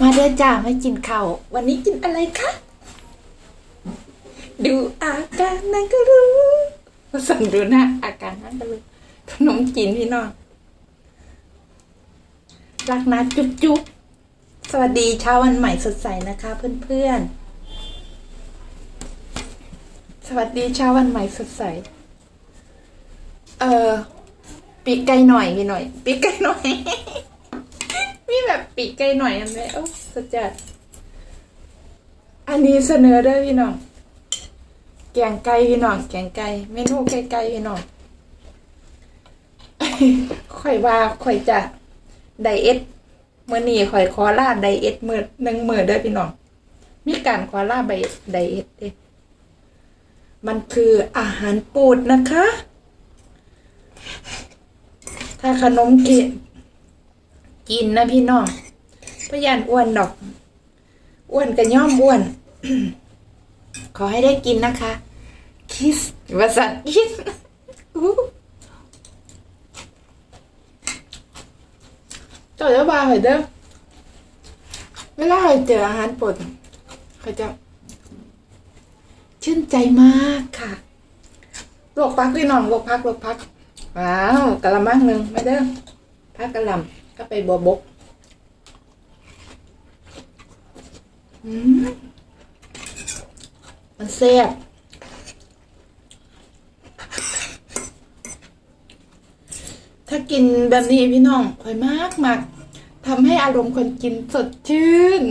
มาเด้อจ้าไม่กินข้าววันนี้กินอะไรคะดูอาการนั่นก็รู้สั่งดูหนะอาการนั่นก็รู้ขนมจีนพี่น้องรักนะจุ๊บจุ๊บสวัสดีเช้าวันใหม่สดใสนะคะ เพื่อนๆ สวัสดีเช้าวันใหม่สดใส เออปีกไก่หน่อยพี่หน่อยปีกไก่หน่อย ปีกไก่หน่อยอันไหมโอ้สุดจัด อันนี้เสนอเด้อพี่น้อง แกงไก่พี่น้อง แกงไก่เมนูไก่ไก่พี่น้องข่อยว่าข่อยจะไดเอทเมื่อนี้ข่อยขอลาไดเอทมือหนึ่งมือเด้อพี่น้อง มีการขอลาไดไดเอทเด้มันคืออาหารปูดนะคะ ถ้าขนมกินกินนะพี่น้อง พยานอ้วนดอก อ้วนกับย่อมอ้วน ขอให้ได้กินนะคะ คิสวาสันคิสต่อแล้วบาเหรอเด้อเวลาเราเจออาหารปนเขาจะ ชื่นใจมากค่ะลวกพักพี่น้องลวกพักลวกพัก ว้าวกะละมังหนึ่งไม่เด้อพักกะลำก็ไปบัวบก มันแซ่บถ้ากินแบบนี้พี่น้องค่อยมากมากทำให้อารมณ์คนกินสดชื่น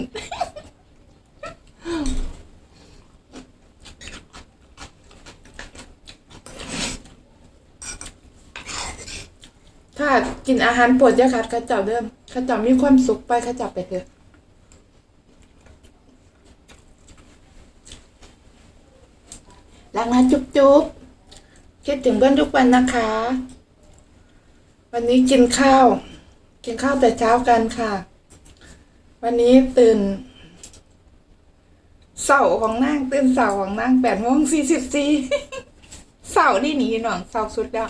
ถ้ากินอาหารปวดยาคัดเขาเจ้าเดิมเขาเจ้ามีความสุขไปเขาเจ้าไปเถอะ รักนะจุ๊บจุ๊บคิดถึงเพื่อนทุกวันนะคะ วันนี้กินข้าว กินข้าวแต่เช้ากันค่ะ วันนี้ตื่น เสาของนางตื่นเสาของนางแปดโมงสี่สิบสี่เสานี่หนีหน่องเสาสุดแล้ว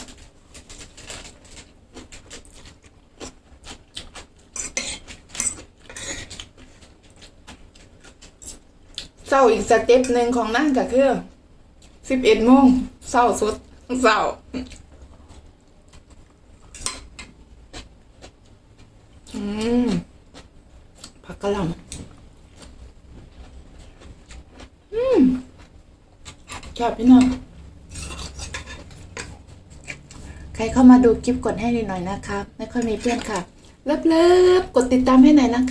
เสาอีกสเต็ปหนึ่งของนางก็คือ สิบเอ็ดโมงเศร้าสุดเศร้าอืมผักกะหล่ำอืมแคบพี่น้องใครเข้ามาดูคลิปกดให้หน่อยนะคะ ไม่ค่อยมีเพื่อนค่ะ เลิฟๆกดติดตามให้หน่อยนะคะ